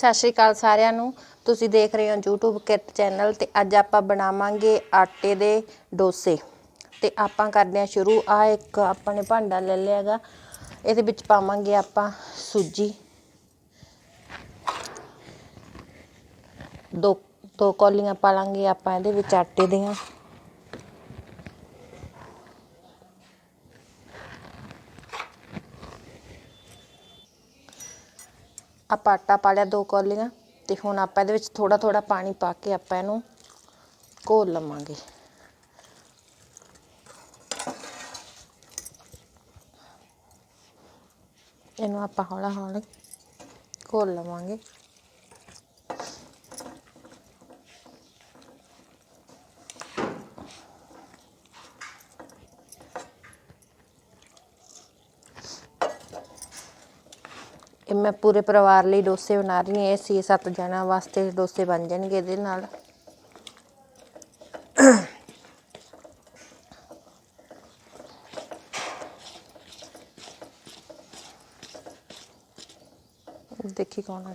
ਸਤਿ ਸ਼੍ਰੀ ਅਕਾਲ ਸਾਰਿਆਂ ਨੂੰ। ਤੁਸੀਂ ਦੇਖ ਰਹੇ ਹੋ YouTube ਕਿਰਤ ਚੈਨਲ ਤੇ ਅੱਜ ਆਪਾਂ ਬਣਾਵਾਂਗੇ ਆਟੇ ਦੇ ਡੋਸੇ। ਤੇ ਆਪਾਂ ਕਰਦੇ ਹਾਂ ਸ਼ੁਰੂ। ਆ ਇੱਕ ਆਪਾਂ ਨੇ ਭਾਂਡਾ ਲੈ ਲਿਆ ਹੈਗਾ। ਇਹਦੇ ਵਿੱਚ ਪਾਵਾਂਗੇ ਆਪਾਂ ਸੂਜੀ। ਦੋ ਦੋ ਕੌਲੀਆਂ ਪਾ ਲਾਂਗੇ ਆਪਾਂ ਇਹਦੇ ਵਿੱਚ ਆਟੇ ਦੀਆਂ। ਆਪਾਂ ਆਟਾ ਪਾ ਲਿਆ ਦੋ ਕੌਲੀਆਂ ਤੇ ਹੁਣ ਆਪਾਂ ਇਹਦੇ ਵਿੱਚ ਥੋੜਾ ਥੋੜਾ ਪਾਣੀ ਪਾ ਕੇ ਆਪਾਂ ਇਹਨੂੰ ਘੋਲ ਲਵਾਂਗੇ। ਇਹਨੂੰ ਆਪਾਂ ਹੌਲਾ ਹੌਲਾ ਘੋਲ ਲਵਾਂਗੇ। ਇਹ ਮੈਂ ਪੂਰੇ ਪਰਿਵਾਰ ਲਈ ਡੋਸੇ ਬਣਾ ਰਹੀ ਹਾਂ। ਇਹ ਛੇ ਸੱਤ ਜਣਾਂ ਵਾਸਤੇ ਡੋਸੇ ਬਣ ਜਾਣਗੇ ਇਹਦੇ ਨਾਲ। ਦੇਖੀ ਕੌਣ ਆ।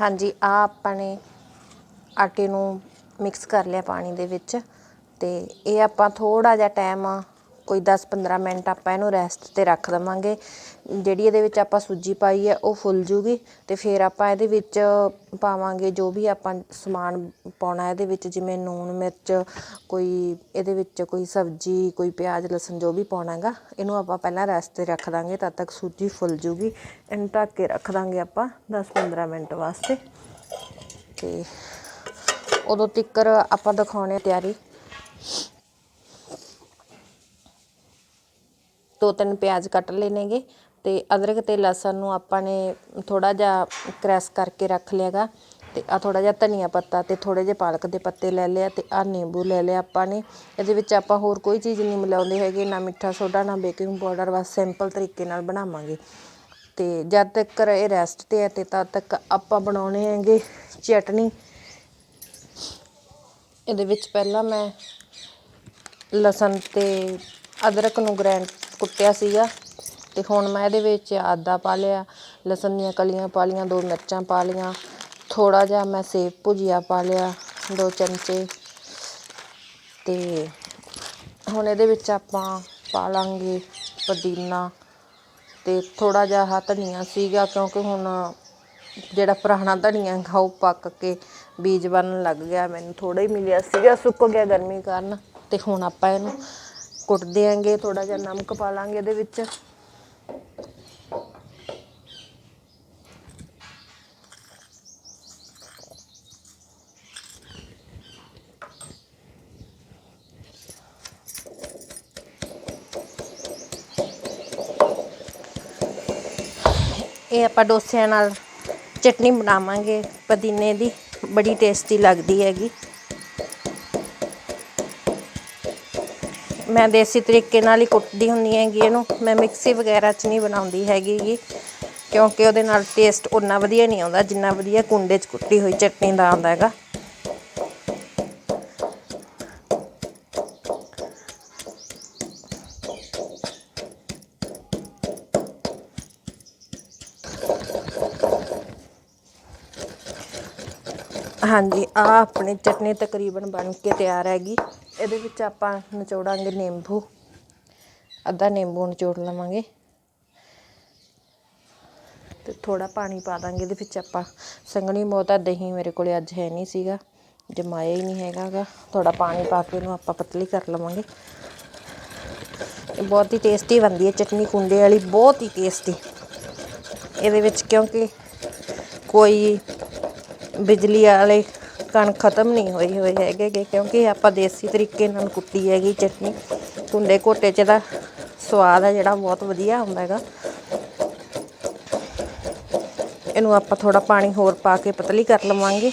ਹਾਂਜੀ ਆ ਆਪਾਂ ਨੇ ਆਟੇ ਨੂੰ ਮਿਕਸ ਕਰ ਲਿਆ ਪਾਣੀ ਦੇ ਵਿੱਚ ਅਤੇ ਇਹ ਆਪਾਂ ਥੋੜ੍ਹਾ ਜਿਹਾ ਟਾਈਮ ਕੋਈ 10-15 ਮਿੰਟ ਆਪਾਂ ਇਹਨੂੰ ਰੈਸਟ ਤੇ ਰੱਖ ਦੇਵਾਂਗੇ। ਜਿਹੜੀ ਇਹਦੇ ਵਿੱਚ ਆਪਾਂ ਸੂਜੀ ਪਾਈ ਹੈ, ਉਹ ਫੁੱਲ ਜੂਗੀ ਅਤੇ ਫਿਰ ਆਪਾਂ ਇਹਦੇ ਵਿੱਚ ਪਾਵਾਂਗੇ ਜੋ ਵੀ ਆਪਾਂ ਸਮਾਨ ਪਾਉਣਾ ਇਹਦੇ ਵਿੱਚ, ਜਿਵੇਂ ਲੂਣ ਮਿਰਚ, ਕੋਈ ਇਹਦੇ ਵਿੱਚ ਕੋਈ ਸਬਜ਼ੀ, ਕੋਈ ਪਿਆਜ਼, ਲਸਣ, ਜੋ ਵੀ ਪਾਉਣਾ ਹੈਗਾ, ਇਹਨੂੰ ਆਪਾਂ ਪਹਿਲਾਂ ਰੈਸਟ ਤੇ ਰੱਖ ਦਾਂਗੇ ਤਦ ਤੱਕ ਸੂਜੀ ਫੁੱਲ ਜੂਗੀ। ਇਹਨੂੰ ਢੱਕ ਕੇ ਰੱਖ ਦਾਂਗੇ ਆਪਾਂ 10-15 ਮਿੰਟ ਵਾਸਤੇ। ਅਤੇ ਉਦੋਂ ਤੱਕਰ ਆਪਾਂ ਦਿਖਾਉਣੇ ਤਿਆਰੀ। ਦੋ ਤਿੰਨ ਪਿਆਜ਼ ਕੱਟ ਲੈਣੇਗੇ ਤੇ ਅਦਰਕ ਤੇ ਲਸਣ ਨੂੰ ਆਪਾਂ ਨੇ ਥੋੜਾ ਜਿਹਾ ਕ੍ਰੈਸ਼ ਕਰਕੇ ਰੱਖ ਲਿਆਗਾ ਤੇ ਆ ਥੋੜਾ ਜਿਹਾ ਧਨੀਆ ਪੱਤਾ ਤੇ ਥੋੜੇ ਜਿਹੇ ਪਾਲਕ ਦੇ ਪੱਤੇ ਲੈ ਲਿਆ ਤੇ ਆ ਨਿੰਬੂ ਲੈ ਲਿਆ ਆਪਾਂ ਨੇ। ਇਹਦੇ ਵਿੱਚ ਆਪਾਂ ਹੋਰ ਕੋਈ ਚੀਜ਼ ਨਹੀਂ ਮਿਲਾਉਂਦੇ ਹੈਗੇ, ਨਾ ਮਿੱਠਾ ਸੋਡਾ, ਨਾ ਬੇਕਿੰਗ ਪਾਊਡਰ, ਬਸ ਸਿੰਪਲ ਤਰੀਕੇ ਨਾਲ ਬਣਾਵਾਂਗੇ। ਤੇ ਜਦ ਤੱਕ ਇਹ ਰੈਸਟ ਤੇ ਹੈ ਤੇ ਤਦ ਤੱਕ ਆਪਾਂ ਬਣਾਉਣੇ ਹੈਗੇ ਚਟਨੀ। ਇਹਦੇ ਵਿੱਚ ਪਹਿਲਾਂ ਮੈਂ ਲਸਣ ਅਤੇ ਅਦਰਕ ਨੂੰ ਗ੍ਰੈਂਡ ਕੁੱਟਿਆ ਸੀਗਾ ਅਤੇ ਹੁਣ ਮੈਂ ਇਹਦੇ ਵਿੱਚ ਆਦਾ ਪਾ ਲਿਆ, ਲਸਣ ਦੀਆਂ ਕਲੀਆਂ ਪਾ ਲਈਆਂ, ਦੋ ਮਿਰਚਾਂ ਪਾ ਲਈਆਂ, ਥੋੜ੍ਹਾ ਜਿਹਾ ਮੈਂ ਸੇਬ ਭੁਜੀਆ ਪਾ ਲਿਆ, ਦੋ ਚਮਚੇ ਅਤੇ ਹੁਣ ਇਹਦੇ ਵਿੱਚ ਆਪਾਂ ਪਾ ਲਾਂਗੇ ਪੁਦੀਨਾ ਅਤੇ ਥੋੜ੍ਹਾ ਜਿਹਾ ਆਹ ਧਨੀਆ ਸੀਗਾ ਕਿਉਂਕਿ ਹੁਣ ਜਿਹੜਾ ਪੁਰਾਣਾ ਧਨੀਆ ਹੈਗਾ, ਉਹ ਪੱਕ ਕੇ ਬੀਜ ਬਣਨ ਲੱਗ ਗਿਆ। ਮੈਨੂੰ ਥੋੜਾ ਹੀ ਮਿਲਿਆ ਸੀਗਾ, ਸੁੱਕ ਗਿਆ ਗਰਮੀ ਕਾਰਨ। ਤੇ ਹੁਣ ਆਪਾਂ ਇਹਨੂੰ ਕੁੱਟ ਦਿਆਂਗੇ ਥੋੜਾ ਜਿਹਾ ਨਮਕ ਪਾ ਲਾਂਗੇ ਇਹਦੇ ਵਿੱਚ। ਇਹ ਆਪਾਂ ਡੋਸਿਆਂ ਨਾਲ ਚਟਨੀ ਬਣਾਵਾਂਗੇ, ਪੁਦੀਨੇ ਦੀ, ਬੜੀ ਟੇਸਟੀ ਲੱਗਦੀ ਹੈਗੀ। ਮੈਂ ਦੇਸੀ ਤਰੀਕੇ ਨਾਲ ਹੀ ਕੁੱਟਦੀ ਹੁੰਦੀ ਹੈਗੀ ਇਹਨੂੰ, ਮੈਂ ਮਿਕਸੀ ਵਗੈਰਾ 'ਚ ਨਹੀਂ ਬਣਾਉਂਦੀ ਹੈਗੀ ਗੀ, ਕਿਉਂਕਿ ਉਹਦੇ ਨਾਲ ਟੇਸਟ ਉਨਾ ਵਧੀਆ ਨਹੀਂ ਆਉਂਦਾ, ਜਿੰਨਾ ਵਧੀਆ ਕੁੰਡੇ 'ਚ ਕੁੱਟੀ ਹੋਈ ਚਟਨੀ ਦਾ ਆਉਂਦਾ ਹੈਗਾ। ਹਾਂਜੀ ਆ ਆਪਣੀ ਚਟਨੀ ਤਕਰੀਬਨ ਬਣ ਕੇ ਤਿਆਰ ਹੈਗੀ। ਇਹਦੇ ਵਿੱਚ ਆਪਾਂ ਨਿਚੋੜਾਂਗੇ ਨਿੰਬੂ। ਅੱਧਾ ਨਿੰਬੂ ਨਿਚੋੜ ਲਵਾਂਗੇ। ਤੇ ਥੋੜਾ ਪਾਣੀ ਪਾ ਦਾਂਗੇ। ਇਹਦੇ ਵਿੱਚ ਆਪਾਂ ਸੰਘਣੀ ਮੋਤਾ ਦਹੀਂ ਮੇਰੇ ਕੋਲੇ ਅੱਜ ਹੈ ਨਹੀਂ ਸੀਗਾ। ਜਮਾਇਆ ਹੀ ਨਹੀਂ ਹੈਗਾਗਾ ਥੋੜਾ ਪਾਣੀ ਪਾ ਕੇ ਇਹਨੂੰ ਆਪਾਂ ਪਤਲੀ ਕਰ ਲਵਾਂਗੇ। ਇਹ ਬਹੁਤ ਹੀ ਟੇਸਟੀ ਬਣਦੀ ਹੈ। ਚਟਨੀ ਕੁੰਡੇ ਵਾਲੀ ਬਹੁਤ ਹੀ ਟੇਸਟੀ ਇਹਦੇ ਵਿੱਚ ਕਿਉਂਕਿ ਕੋਈ ਬਿਜਲੀ ਵਾਲੇ ਕਣ ਖਤਮ ਨਹੀਂ ਹੋਏ ਹੋਏ ਹੈਗੇ ਗੇ, ਕਿਉਂਕਿ ਆਪਾਂ ਦੇਸੀ ਤਰੀਕੇ ਨਾਲ ਕੁੱਟੀ ਹੈਗੀ ਚਟਨੀ। ਕੁੰਡੇ ਘੋਟੇ 'ਚ ਦਾ ਸਵਾਦ ਹੈ ਜਿਹੜਾ, ਬਹੁਤ ਵਧੀਆ ਹੁੰਦਾ ਹੈਗਾ। ਇਹਨੂੰ ਆਪਾਂ ਥੋੜਾ ਪਾਣੀ ਹੋਰ ਪਾ ਕੇ ਪਤਲੀ ਕਰ ਲਵਾਂਗੇ।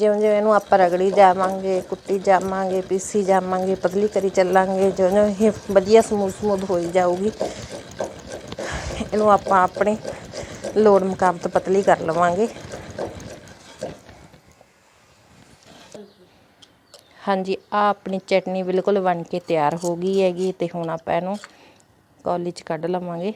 ਜਿਵੇਂ ਜਿਵੇਂ ਇਹਨੂੰ ਆਪਾਂ ਰਗੜੀ ਜਾਵਾਂਗੇ, ਕੁੱਟੀ ਜਾਵਾਂਗੇ, ਪੀਸੀ ਜਾਵਾਂਗੇ, ਪਤਲੀ ਕਰੀ ਚੱਲਾਂਗੇ ਜਿਵੇਂ ਜਿਵੇਂ ਇਹ ਵਧੀਆ ਸਮੂਥ ਸਮੂਥ ਹੋਈ ਜਾਊਗੀ। ਇਹਨੂੰ ਆਪਾਂ ਆਪਣੇ ਲੋੜ ਮੁਤਾਬਕ ਪਤਲੀ ਕਰ ਲਵਾਂਗੇ। ਹਾਂਜੀ ਆ ਆਪਣੀ ਚਟਨੀ ਬਿਲਕੁਲ ਬਣ ਕੇ ਤਿਆਰ ਹੋ ਗਈ ਹੈਗੀ ਤੇ ਹੁਣ ਆਪਾਂ ਇਹਨੂੰ ਕੌਲੀ 'ਚ ਕੱਢ ਲਵਾਂਗੇ।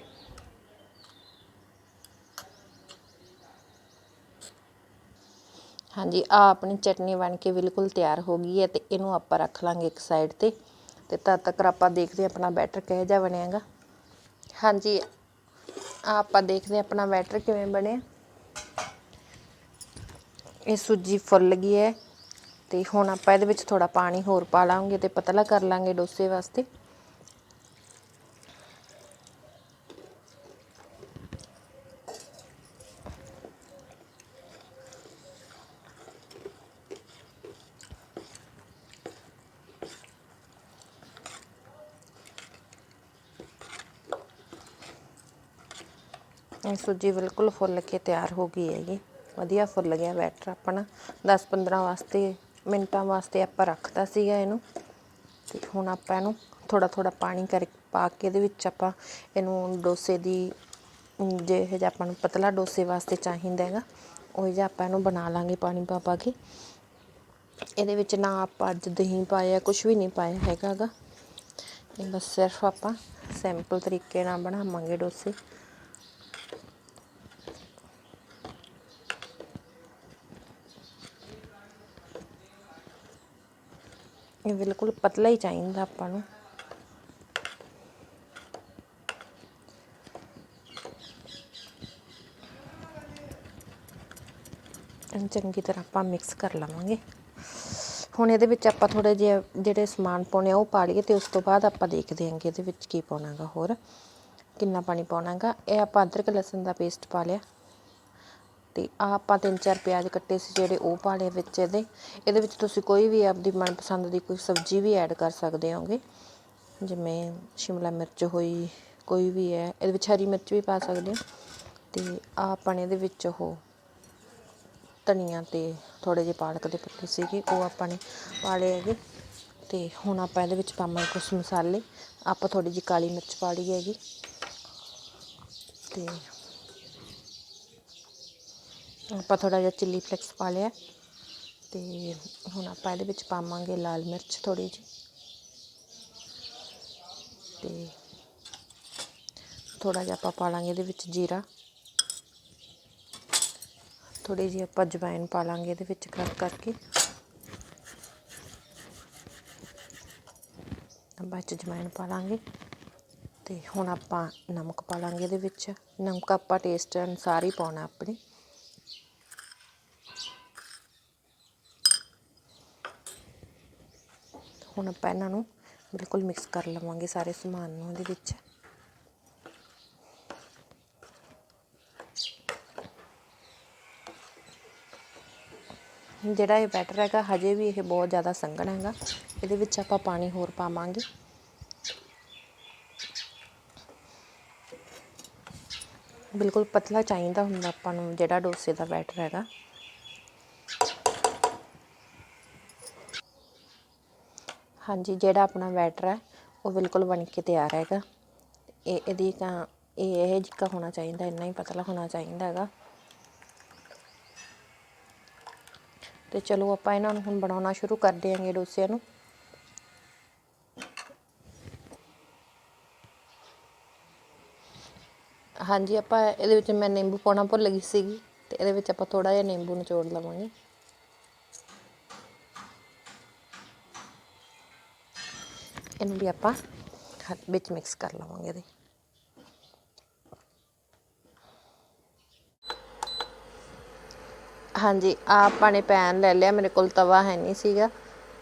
ਹਾਂਜੀ, ਆ ਆਪਣੀ ਚਟਨੀ ਬਣ ਕੇ ਬਿਲਕੁਲ ਤਿਆਰ ਹੋ ਗਈ ਹੈ ਅਤੇ ਇਹਨੂੰ ਆਪਾਂ ਰੱਖ ਲਾਂਗੇ ਇੱਕ ਸਾਈਡ ਤੇ। ਅਤੇ ਤਦ ਤੱਕ ਆਪਾਂ ਦੇਖਦੇ ਹਾਂ ਆਪਣਾ ਬੈਟਰ ਕਿਹੋ ਜਿਹਾ ਬਣਿਆਗਾ। ਹਾਂਜੀ, ਆ ਆਪਾਂ ਦੇਖਦੇ ਹਾਂ ਆਪਣਾ ਬੈਟਰ ਕਿਵੇਂ ਬਣਿਆ। ਇਹ ਸੂਜੀ ਫੁੱਲ ਗਈ ਹੈ ਤੇ ਹੁਣ ਆਪਾਂ ਇਹਦੇ ਵਿੱਚ ਥੋੜਾ ਪਾਣੀ ਹੋਰ ਪਾ ਲਾਂਗੇ ਤੇ ਪਤਲਾ ਕਰ ਲਾਂਗੇ ਡੋਸੇ ਵਾਸਤੇ। ਇਹ ਸੂਜੀ ਬਿਲਕੁਲ ਫੁੱਲ ਕੇ ਤਿਆਰ ਹੋ ਗਈ ਹੈਗੀ ਵਧੀਆ ਫੁੱਲ ਗਿਆ ਬੈਟਰ ਆਪਣਾ। 10-15 ਵਾਸਤੇ ਮਿੰਟਾਂ ਵਾਸਤੇ ਆਪਾਂ ਰੱਖਤਾ ਸੀਗਾ ਇਹਨੂੰ। ਤੇ ਹੁਣ ਆਪਾਂ ਇਹਨੂੰ ਥੋੜਾ ਥੋੜਾ ਪਾਣੀ ਕਰ ਪਾ ਕੇ ਇਹਦੇ ਵਿੱਚ ਆਪਾਂ ਇਹਨੂੰ ਡੋਸੇ ਦੀ, ਜੇ ਇਹ ਜਿਹਾ ਆਪਾਂ ਨੂੰ ਪਤਲਾ ਡੋਸੇ ਵਾਸਤੇ ਚਾਹੀਦਾ ਹੈਗਾ, ਉਹ ਜਿਹਾ ਆਪਾਂ ਇਹਨੂੰ ਬਣਾ ਲਾਂਗੇ ਪਾਣੀ ਪਾ ਪਾ ਕੇ। ਇਹਦੇ ਵਿੱਚ ਨਾ ਆਪਾਂ ਅੱਜ ਦਹੀਂ ਪਾਇਆ ਕੁਝ ਵੀ ਨਹੀਂ ਪਾਇਆ ਹੈਗਾਗਾ ਇਹ ਬਸ ਸਿਰਫ ਆਪਾਂ ਸਿੰਪਲ ਤਰੀਕੇ ਨਾਲ ਬਣਾਵਾਂਗੇ ਡੋਸੇ। ਇਹ ਬਿਲਕੁਲ ਪਤਲਾ ਹੀ ਚਾਹੀਦਾ ਆਪਾਂ ਨੂੰ। ਇਹਨੂੰ ਚੰਗੀ ਤਰ੍ਹਾਂ ਆਪਾਂ ਮਿਕਸ ਕਰ ਲਵਾਂਗੇ। ਹੁਣ ਇਹਦੇ ਵਿੱਚ ਆਪਾਂ ਥੋੜੇ ਜਿਹਾ ਜਿਹੜੇ ਸਮਾਨ ਪਾਉਣੇ ਆ ਉਹ ਪਾ ਲਈਏ ਤੇ ਉਸ ਤੋਂ ਬਾਅਦ ਆਪਾਂ ਦੇਖਦੇ ਹਾਂਗੇ ਇਹਦੇ ਵਿੱਚ ਕੀ ਪਾਉਣਾਗਾ ਹੋਰ। ਕਿੰਨਾ ਪਾਣੀ ਪਾਉਣਾਗਾ। ਇਹ ਆਪਾਂ ਅਦਰਕ ਲਸਣ ਦਾ ਪੇਸਟ ਪਾ ਲਿਆ। ਅਤੇ ਆਹ ਆਪਾਂ ਤਿੰਨ ਚਾਰ ਪਿਆਜ਼ ਕੱਟੇ ਸੀ ਜਿਹੜੇ ਉਹ ਪਾ ਲਏ ਵਿੱਚ ਇਹਦੇ। ਇਹਦੇ ਵਿੱਚ ਤੁਸੀਂ ਕੋਈ ਵੀ ਆਪਦੀ ਮਨਪਸੰਦ ਦੀ ਕੋਈ ਸਬਜ਼ੀ ਵੀ ਐਡ ਕਰ ਸਕਦੇ ਹੋਗੇ। ਜਿਵੇਂ ਸ਼ਿਮਲਾ ਮਿਰਚ ਹੋਈ, ਕੋਈ ਵੀ ਹੈ, ਇਹਦੇ ਵਿੱਚ ਹਰੀ ਮਿਰਚ ਵੀ ਪਾ ਸਕਦੇ ਹੋ। ਅਤੇ ਆਹ ਆਪਾਂ ਨੇ ਇਹਦੇ ਵਿੱਚ ਉਹ ਧਨੀਆ ਅਤੇ ਥੋੜ੍ਹੇ ਜਿਹੇ ਪਾਲਕ ਦੇ ਪੱਤੇ ਸੀਗੇ, ਉਹ ਆਪਾਂ ਨੇ ਪਾ ਲਏ ਹੈਗੇ। ਅਤੇ ਹੁਣ ਆਪਾਂ ਇਹਦੇ ਵਿੱਚ ਪਾਵਾਂਗੇ ਕੁਛ ਮਸਾਲੇ। ਆਪਾਂ ਥੋੜ੍ਹੀ ਜਿਹੀ ਕਾਲੀ ਮਿਰਚ ਪਾ ਲਈ ਹੈਗੀ। ਅਤੇ ਆਪਾਂ ਥੋੜਾ ਜਿਹਾ ਚਿੱਲੀ ਫਲੇਕਸ ਪਾ ਲਿਆ ਤੇ ਹੁਣ ਆਪਾਂ ਇਹਦੇ ਵਿੱਚ ਪਾਵਾਂਗੇ ਲਾਲ ਮਿਰਚ ਥੋੜੀ ਜਿਹੀ। ਤੇ ਥੋੜਾ ਜਿਹਾ ਆਪਾਂ ਪਾ ਲਾਂਗੇ ਇਹਦੇ ਵਿੱਚ ਜੀਰਾ। ਥੋੜੀ ਜਿਹੀ ਆਪਾਂ ਜਵਾਇਨ ਪਾ ਲਾਂਗੇ ਇਹਦੇ ਵਿੱਚ ਕ੍ਰਸ਼ ਕਰਕੇ। ਬਾਅਦ ਚ ਜਵਾਇਨ ਪਾ ਲਾਂਗੇ ਤੇ ਹੁਣ ਆਪਾਂ ਨਮਕ ਪਾ ਲਾਂਗੇ ਇਹਦੇ ਵਿੱਚ। ਨਮਕ ਆਪਾਂ ਟੇਸਟ ਅਨੁਸਾਰ ਹੀ ਪਾਉਣਾ ਆਪਣੇ। ਹੁਣ ਆਪਾਂ ਇਹਨਾਂ ਨੂੰ ਬਿਲਕੁਲ ਮਿਕਸ ਕਰ ਲਵਾਂਗੇ ਸਾਰੇ ਸਮਾਨ ਨੂੰ ਇਹਦੇ ਵਿੱਚ। ਜਿਹੜਾ ਇਹ ਬੈਟਰ ਹੈਗਾ, ਹਜੇ ਵੀ ਇਹ ਬਹੁਤ ਜ਼ਿਆਦਾ ਸੰਘਣਾ ਹੈਗਾ। ਇਹਦੇ ਵਿੱਚ ਆਪਾਂ ਪਾਣੀ ਹੋਰ ਪਾਵਾਂਗੇ। ਬਿਲਕੁਲ ਪਤਲਾ ਚਾਹੀਦਾ ਹੁੰਦਾ ਆਪਾਂ ਨੂੰ ਜਿਹੜਾ ਡੋਸੇ ਦਾ ਬੈਟਰ ਹੈਗਾ। ਹਾਂਜੀ, ਜਿਹੜਾ ਆਪਣਾ ਬੈਟਰ ਹੈ, ਉਹ ਬਿਲਕੁਲ ਬਣ ਕੇ ਤਿਆਰ ਹੈਗਾ। ਇਹ, ਇਹਦੀ ਤਾਂ, ਇਹ ਇਹ ਜਿੱਕਾ ਹੋਣਾ ਚਾਹੀਦਾ, ਇੰਨਾ ਹੀ ਪਤਲਾ ਹੋਣਾ ਚਾਹੀਦਾ ਹੈਗਾ। ਤੇ ਚਲੋ, ਆਪਾਂ ਇਹਨਾਂ ਨੂੰ ਹੁਣ ਬਣਾਉਣਾ ਸ਼ੁਰੂ ਕਰ ਦਿਆਂਗੇ ਡੋਸਿਆਂ ਨੂੰ। ਹਾਂਜੀ, ਆਪਾਂ ਇਹਦੇ ਵਿੱਚ ਮੈਂ ਨਿੰਬੂ ਪਾਉਣਾ ਭੁੱਲ ਗਈ ਸੀਗੀ, ਤੇ ਇਹਦੇ ਵਿੱਚ ਆਪਾਂ ਥੋੜਾ ਜਿਹਾ ਨਿੰਬੂ ਨਿਚੋੜ ਲਵਾਂਗੇ। ਇਹਨੂੰ ਵੀ ਆਪਾਂ ਵਿੱਚ ਮਿਕਸ ਕਰ ਲਵਾਂਗੇ ਇਹਦੇ। ਹਾਂਜੀ ਆ ਆਪਾਂ ਨੇ ਪੈਨ ਲੈ ਲਿਆ, ਮੇਰੇ ਕੋਲ ਤਵਾ ਹੈ ਨਹੀਂ ਸੀਗਾ।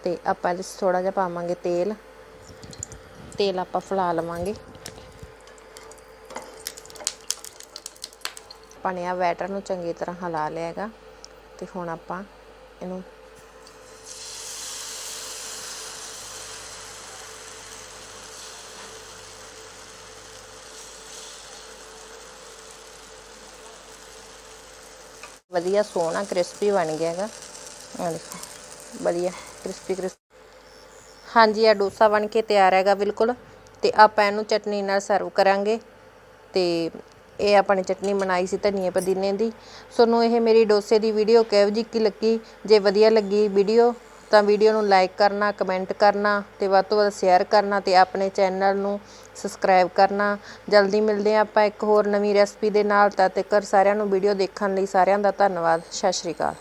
ਤੇ ਆਪਾਂ ਇਹਦੇ 'ਚ ਥੋੜਾ ਜਿਹਾ ਪਾਵਾਂਗੇ ਤੇਲ। ਤੇਲ ਆਪਾਂ ਫਲਾ ਲਵਾਂਗੇ। ਆਪਾਂ ਨੇ ਆ ਬੈਟਰ ਨੂੰ ਚੰਗੀ ਤਰ੍ਹਾਂ ਹਿਲਾ ਲਿਆ ਹੈਗਾ। ਤੇ ਹੁਣ ਆਪਾਂ ਇਹਨੂੰ ਵਧੀਆ ਸੋਹਣਾ ਕ੍ਰਿਸਪੀ ਬਣ ਗਿਆ ਹੈਗਾ। ਆ ਦੇਖੋ, ਵਧੀਆ, ਕ੍ਰਿਸਪੀ ਕ੍ਰਿਸਪੀ। ਹਾਂਜੀ ਆ ਡੋਸਾ ਬਣ ਕੇ ਤਿਆਰ ਹੈਗਾ ਬਿਲਕੁਲ। ਤੇ ਆਪਾਂ ਇਹਨੂੰ ਚਟਨੀ ਨਾਲ ਸਰਵ ਕਰਾਂਗੇ। ਤੇ ਇਹ ਆਪਾਂ ਨੇ ਚਟਨੀ ਬਣਾਈ ਸੀ ਧਨੀਏ ਪੁਦੀਨੇ ਦੀ। ਤੁਹਾਨੂੰ ਇਹ ਮੇਰੀ ਡੋਸੇ ਦੀ ਵੀਡੀਓ ਕਿਹੋ ਜਿਹੀ ਕੀ ਲੱਗੀ? ਜੇ ਵਧੀਆ ਲੱਗੀ ਵੀਡੀਓ ਤਾਂ ਵੀਡੀਓ ਨੂੰ ਲਾਈਕ ਕਰਨਾ, ਕਮੈਂਟ ਕਰਨਾ ਅਤੇ ਵੱਧ ਤੋਂ ਵੱਧ ਸ਼ੇਅਰ ਕਰਨਾ ਅਤੇ ਆਪਣੇ ਚੈਨਲ ਨੂੰ ਸਬਸਕ੍ਰਾਈਬ ਕਰਨਾ। ਜਲਦੀ ਮਿਲਦੇ ਹਾਂ ਆਪਾਂ ਇੱਕ ਹੋਰ ਨਵੀਂ ਰੈਸਪੀ ਦੇ ਨਾਲ। ਤਦ ਤੱਕ ਸਾਰਿਆਂ ਨੂੰ ਵੀਡੀਓ ਦੇਖਣ ਲਈ ਸਾਰਿਆਂ ਦਾ ਧੰਨਵਾਦ। ਸਤਿ ਸ਼੍ਰੀ ਅਕਾਲ।